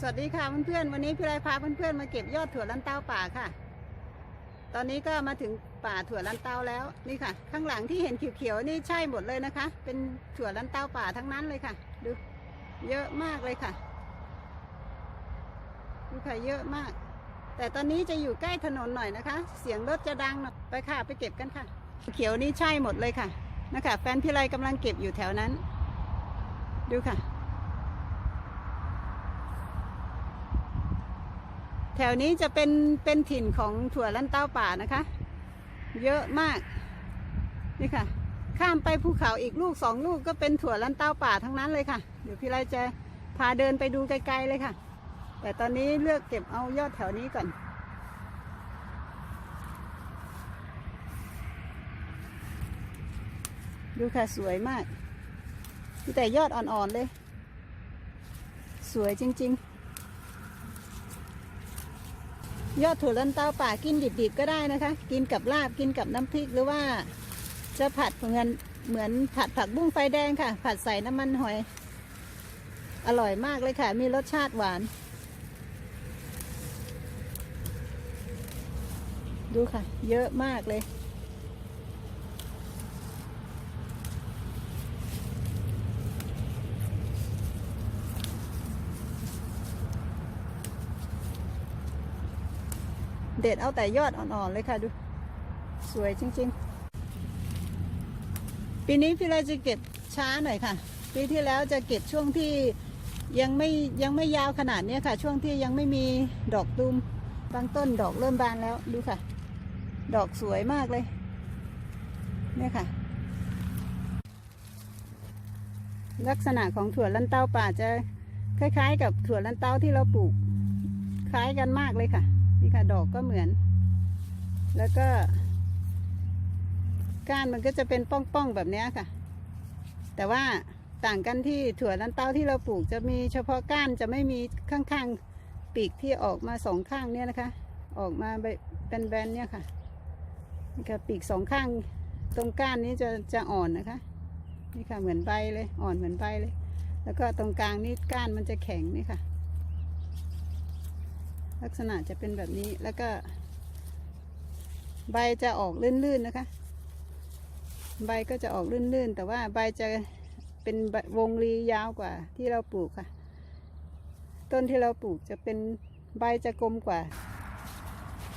สวัสดีค่ะเพื่อนๆวันนี้พี่ไรพาเพื่อนๆมาเก็บยอดถั่วลันเต้าป่าค่ะ ตอนนี้ก็มาถึงป่าถั่วลันเต้าแล้วนี่ค่ะ ข้างหลังที่เห็นเขียวๆนี่ใช่หมดเลยนะคะ เป็นถั่วลันเต้าป่าทั้งนั้นเลยค่ะ ดู เยอะมากเลยค่ะดูค่ะเยอะมาก แต่ตอนนี้จะอยู่ใกล้ถนนหน่อยนะคะ เสียงรถจะดังหน่อยไปค่ะไปเก็บกันค่ะ เขียวนี่ใช่หมดเลยค่ะนะคะแฟนพี่ไรกำลังเก็บอยู่แถวนั้น ดูค่ะ แถวนี้จะเป็นเป็นถิ่นของถั่วลันเต้าป่านะคะ เยอะมากนี่ค่ะ ข้ามไปภูเขาอีกลูกสองลูกก็เป็นถั่วลันเต้าป่าทั้งนั้นเลยค่ะ เดี๋ยวพี่ไรจะพาเดินไปดูไกลๆเลยค่ะ แต่ตอนนี้เลือกเก็บเอายอดแถวนี้ก่อนดูค่ะ สวยมากมีแต่ยอดอ่อน ๆ เลย สวยจริง ๆ ยอดถั่วลันเตาป่ากินดิบๆก็ได้นะคะ กินกับลาบกินกับน้ำพริกหรือว่า จะผัดเหมือนเหมือนผัดผักบุ้งไฟแดงค่ะ ผัดใส่น้ำมันหอย อร่อยมากเลยค่ะ มีรสชาติหวาน ดูค่ะ เยอะมากเลย เด็ดเอาแต่ยอดอ่อนๆเลยค่ะดู สวยจริง ๆ ปีนี้พี่เราจะเก็บช้าหน่อยค่ะ ปีที่แล้วจะเก็บช่วงที่ยังไม่ยังไม่ยาวขนาดนี้ค่ะ ช่วงที่ยังไม่มีดอกตูมบางต้นดอกเริ่มบานแล้วดูค่ะ ดอกสวยมากเลยเนี่ยค่ะ ลักษณะของถั่วลันเต้าป่าจะคล้าย ๆ กับถั่วลันเต้าที่เราปลูก คล้ายกันมากเลยค่ะ นี่ค่ะดอกก็เหมือน แล้วก็ ก้านมันก็จะเป็นป้องๆแบบนี้ค่ะ แต่ว่าต่างกันที่ถั่วลันเต้าที่เราปลูกจะมีเฉพาะก้านจะไม่มีข้างๆปีกที่ออกมาสองข้างเนี่ยนะคะ ออกมาเป็นแบนๆเนี่ยค่ะนี่ค่ะปีกสองข้างตรงก้านนี้จะจะอ่อนนะคะ นี่ค่ะเหมือนใบเลยอ่อนเหมือนใบเลย แล้วก็ตรงกลางนี่ก้านมันจะแข็งนี่ค่ะ ลักษณะจะเป็นแบบนี้แล้วก็ ใบจะออกลื่นๆนะคะ ใบก็จะออกลื่นๆ แต่ว่าใบจะเป็นวงรียาวกว่าที่เราปลูกค่ะ ต้นที่เราปลูกจะเป็นใบจะกลมกว่า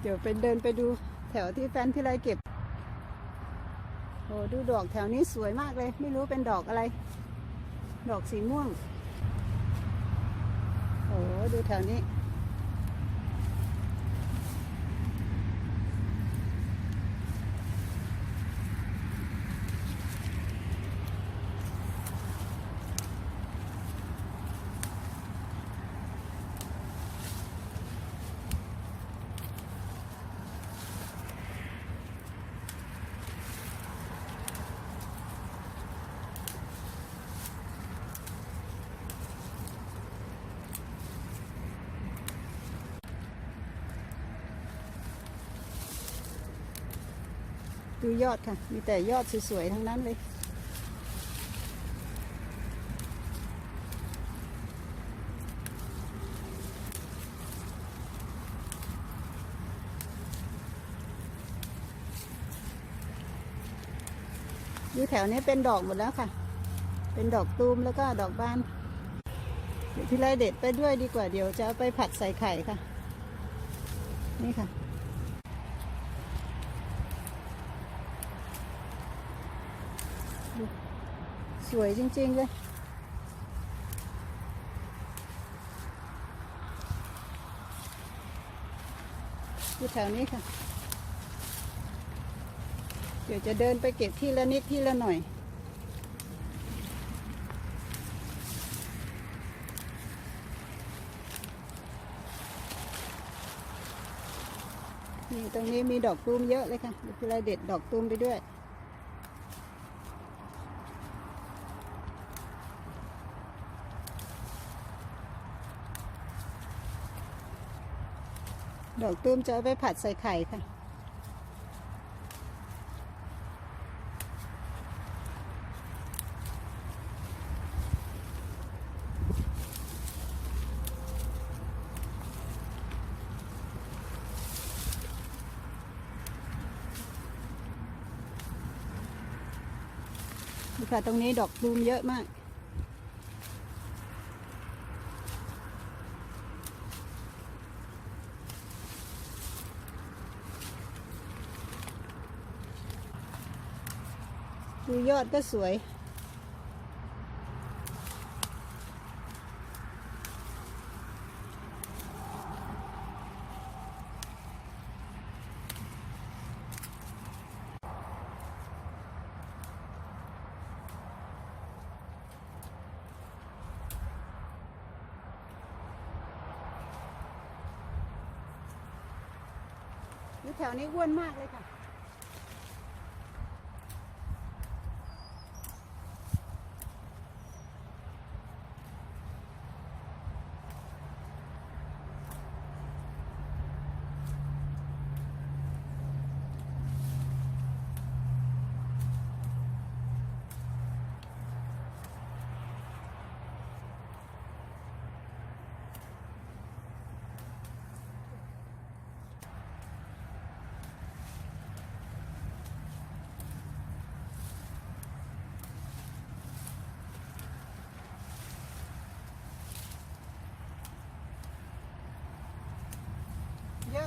เดี๋ยวไปเดินไปดูแถวที่แฟนที่ไรเก็บโอ้ดูดอกแถวนี้สวยมากเลย ไม่รู้เป็นดอกอะไร ดอกสีม่วงโอ้ดูแถวนี้ ยอดค่ะ มีแต่ยอดสวยๆทั้งนั้นเลย อยู่แถวนี้เป็นดอกหมดแล้วค่ะ เป็นดอกตูมแล้วก็ดอกบาน เดี๋ยวพี่ไล่เด็ดไปด้วยดีกว่าเดี๋ยวจะเอาไปผัดใส่ไข่ค่ะ นี่ค่ะ สวยจริง ๆ เลย อยู่แถวนี้ค่ะ เดี๋ยวจะเดินไปเก็บที่ละนิดที่ละหน่อย นี่ตรงนี้มีดอกตูมเยอะเลยค่ะเดี๋ยวพี่ไลเด็ดดอกตูมไปด้วย ดอกตุ้มจะเอาไปผัดใส่ไข่ค่ะ นี่ค่ะ ตรงนี้ดอกตูมเยอะมาก ดูยอดก็สวย แถวนี้อ้วนมากเลยค่ะ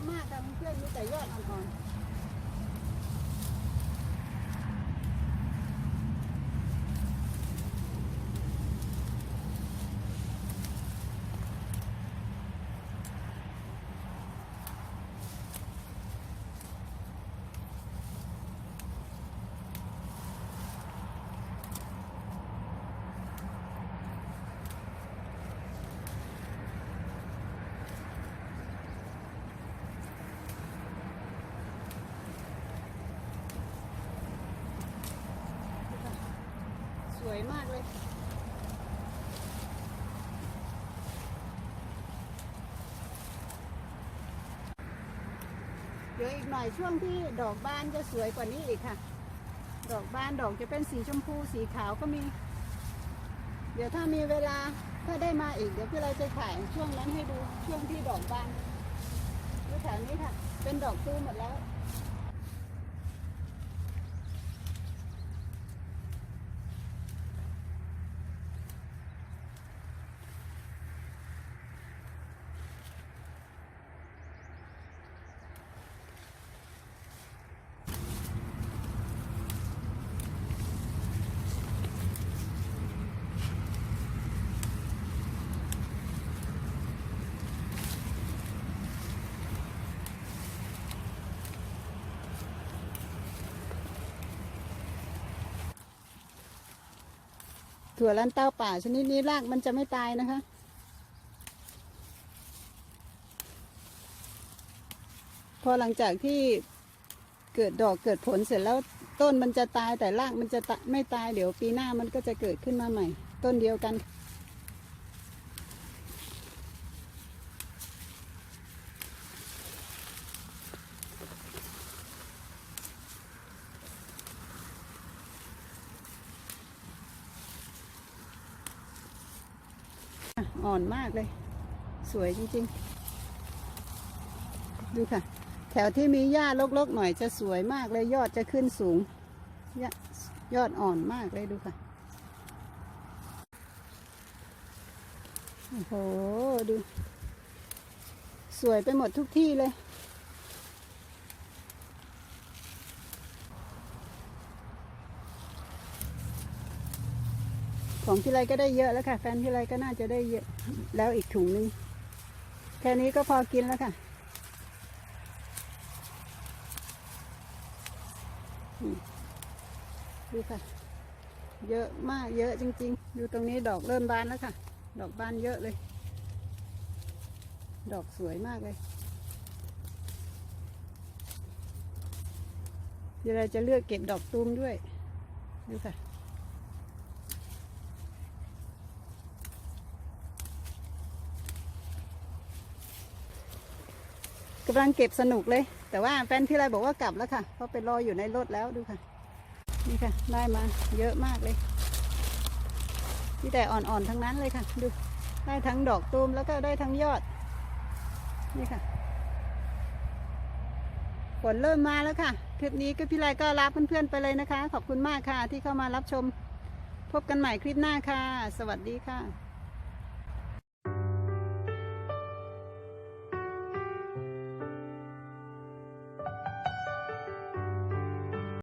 อะมากค่ะเพื่อนมีแต่ยอดอ่อนๆ ส วยมากเลย เดี๋ยวอีกหน่อยช่วงที่ดอกบานจะสวยกว่านี้อีกค่ะ ดอกบานดอกจะเป็นสีชมพูสีขาวก็มี เดี๋ยวถ้ามีเวลาถ้าได้มาอีกเดี๋ยวพี่เราจะถ่ายช่วงนั้นให้ดูช่วงที่ดอกบานดูแถวนี้ค่ะ เป็นดอกตูมหมดแล้ว ถั่วลันเต้าป่าชนิดนี้รากมันจะไม่ตายนะคะ พอหลังจากที่เกิดดอกเกิดผลเสร็จแล้วต้นมันจะตายแต่รากมันจะไม่ตายเดี๋ยวปีหน้ามันก็จะเกิดขึ้นมาใหม่ ต้นเดียวกัน อ่อนมากเลย สวยจริงๆ ดูค่ะ แถวที่มีหญ้ารกๆหน่อยจะสวยมากเลย ยอดจะขึ้นสูงยยอดอ่อนมากเลยดูค่ะ โอ้โห ดู สวยไปหมดทุกที่เลย ของพี่ไรก็ได้เยอะแล้วค่ะ แฟนพี่ไรก็น่าจะได้เยอะแล้วอีกถุงนึงแค่นี้ก็พอกินแล้วค่ะดูค่ะ เยอะมากเยอะจริงๆดูตรงนี้ดอกเริ่มบานแล้วค่ะ ดอกบานเยอะเลย ดอกสวยมากเลยเดี๋ยวเราจะเลือกเก็บดอกตูมด้วย ดูค่ะ กำลังเก็บสนุกเลย แต่ว่าแฟนพี่ไรบอกว่ากลับแล้วค่ะ เพราะไปรออยู่ในรถแล้วดูค่ะ นี่ค่ะ ได้มาเยอะมากเลยที่แต่อ่อนๆทั้งนั้นเลยค่ะ ดู ได้ทั้งดอกตูมแล้วก็ได้ทั้งยอด นี่ค่ะฝนเริ่มมาแล้วค่ะ คลิปนี้ก็พี่ไรก็ลาเพื่อนๆไปเลยนะคะ ขอบคุณมากค่ะที่เข้ามารับชม พบกันใหม่คลิปหน้าค่ะ สวัสดีค่ะ